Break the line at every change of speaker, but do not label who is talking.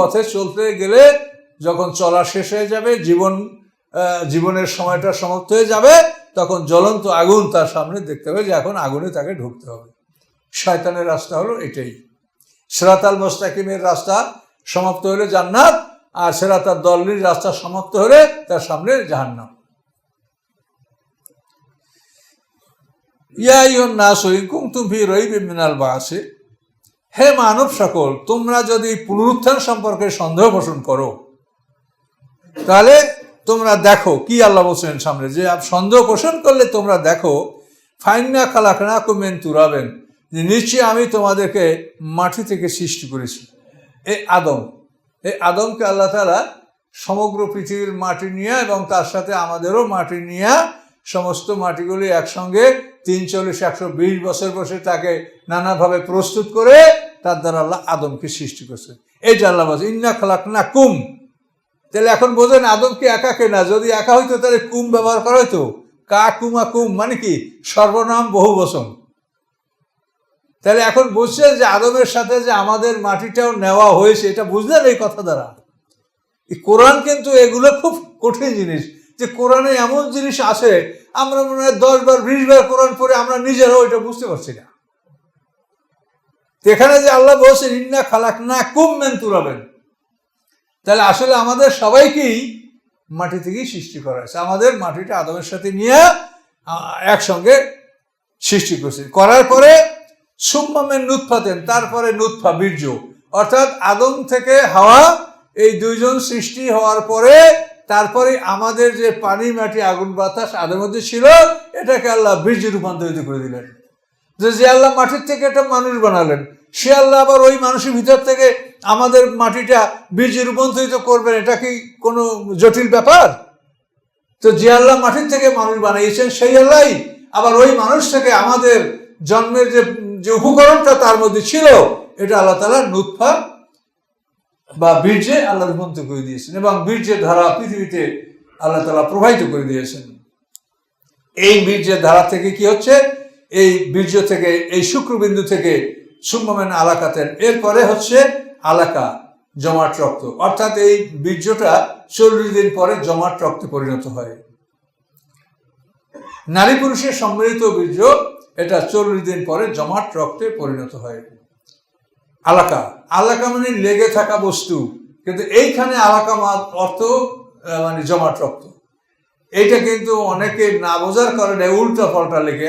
পথে চলতে গেলে যখন চলা শেষ হয়ে যাবে, জীবন জীবনের সময়টা সমাপ্ত হয়ে যাবে, তখন জ্বলন্ত আগুন তার সামনে দেখতে হবে যে এখন আগুনে তাকে ঢুকতে হবে। শয়তানের রাস্তা হলো এটাই। সেরাতাল মোস্তাকিমের রাস্তা সমাপ্ত হলে জান্নাত, আর সেরাতার দলের রাস্তা সমাপ্ত হলে তার সামনে জাহান্নাম। ইয়া না সৈকুম তুমি রইবে মিনাল বাসে হে মানব সকল, তোমরা যদি পুনরুত্থান সম্পর্কে সন্দেহ পোষণ করো, তাহলে তোমরা দেখো কি আল্লাহ বলছেন সামনে, যে সন্দেহ পোষণ করলে তোমরা দেখো, ফাইন্না খালাকনা কুমেন তুরাবেন, যে নিশ্চয়ই আমি তোমাদেরকে মাটি থেকে সৃষ্টি করেছি। এ আদম এই আদমকে আল্লাহ তালা সমগ্র পৃথিবীর মাটি নিয়ে এবং তার সাথে আমাদেরও মাটি নিয়ে সমস্ত মাটিগুলি একসঙ্গে তিন চল্লিশ একশো বিশ বছর বসে তাকে নানাভাবে প্রস্তুত করে তার দ্বারা আল্লাহ আদমকে সৃষ্টি করছে। এইটা আল্লাহ বলছে, ইন্না খালাক না কুম তাহলে এখন বোঝেন আদমকে একা কে না? যদি একা হইতো, তাহলে কুম ব্যবহার করা হইতো? কা কুমা কুম মানে কি? সর্বনাম বহু বচন তাহলে এখন বুঝছেন যে আদমের সাথে যে আমাদের মাটিটাও নেওয়া হয়েছে, এটা বুঝলেন এই কথা দ্বারা? এই কোরআন কিন্তু এগুলো খুব কঠিন জিনিস। যে কোরআনে এমন জিনিস আছে, আমরা মনে হয় দশ বার, বিশ বার কোরআন পড়ে আমরা নিজেরাও এটা বুঝতে পারছি না। এখানে যে আল্লাহ বলছেন, ইন্না খালাক না কুম মেন তুরাবেন তাহলে আসলে আমাদের সবাইকেই মাটি থেকেই সৃষ্টি করা হয়েছে। আমাদের মাটিটা আদমের সাথে নিয়ে একসঙ্গে সৃষ্টি করছে। করার পরে সুম্মামের নুৎফাতেন, তারপরে নুৎফা বীর্য। অর্থাৎ আদম থেকে হাওয়া, এই দুইজন সৃষ্টি হওয়ার পরে তারপরে আমাদের যে পানি, মাটি, আগুন, বাতাস আদের মধ্যে ছিল, এটাকে আল্লাহ বীর্য রূপান্তরিত করে দিলেন। যে যে আল্লাহ মাটির থেকে একটা মানুষ বানালেন, সে আল্লাহ আবার ওই মানুষের ভিতর থেকে আমাদের মাটিটা বীর্যে রূপান্তরিত করবেন, এটা কি কোনো জটিল ব্যাপার? তো যে আল্লাহ মাটির থেকে মানুষ বানিয়েছেন, সেই আল্লাহ আবার ওই মানুষ থেকে আমাদের জন্মের যে যে উপকরণটা তার মধ্যে ছিল, এটা আল্লাহ তালা নুৎফা বা বীর্যে আল্লাহ রূপান্তর করে দিয়েছেন এবং বীর্যের ধারা পৃথিবীতে আল্লাহ তালা প্রবাহিত করে দিয়েছেন। এই বীর্যের ধারা থেকে কি হচ্ছে? এই বীর্য থেকে, এই শুক্রবিন্দু থেকে সুম্যমেন আলাকাতেন। এরপরে হচ্ছে আলাকা, জমাট রক্ত। অর্থাৎ এই বীর্যটা চল্লিশ দিন পরে জমাট রক্তে পরিণত হয়। নারী পুরুষের সম্মিলিত বীর্য, এটা চল্লিশ দিন পরে জমাট রক্তে পরিণত হয়। আলাকা। আলাকা মানে লেগে থাকা বস্তু। কিন্তু এইখানে আলাকা অর্থ মানে জমাট রক্ত। এইটা কিন্তু অনেকে না বোঝার কারণে উল্টা পাল্টা লেগে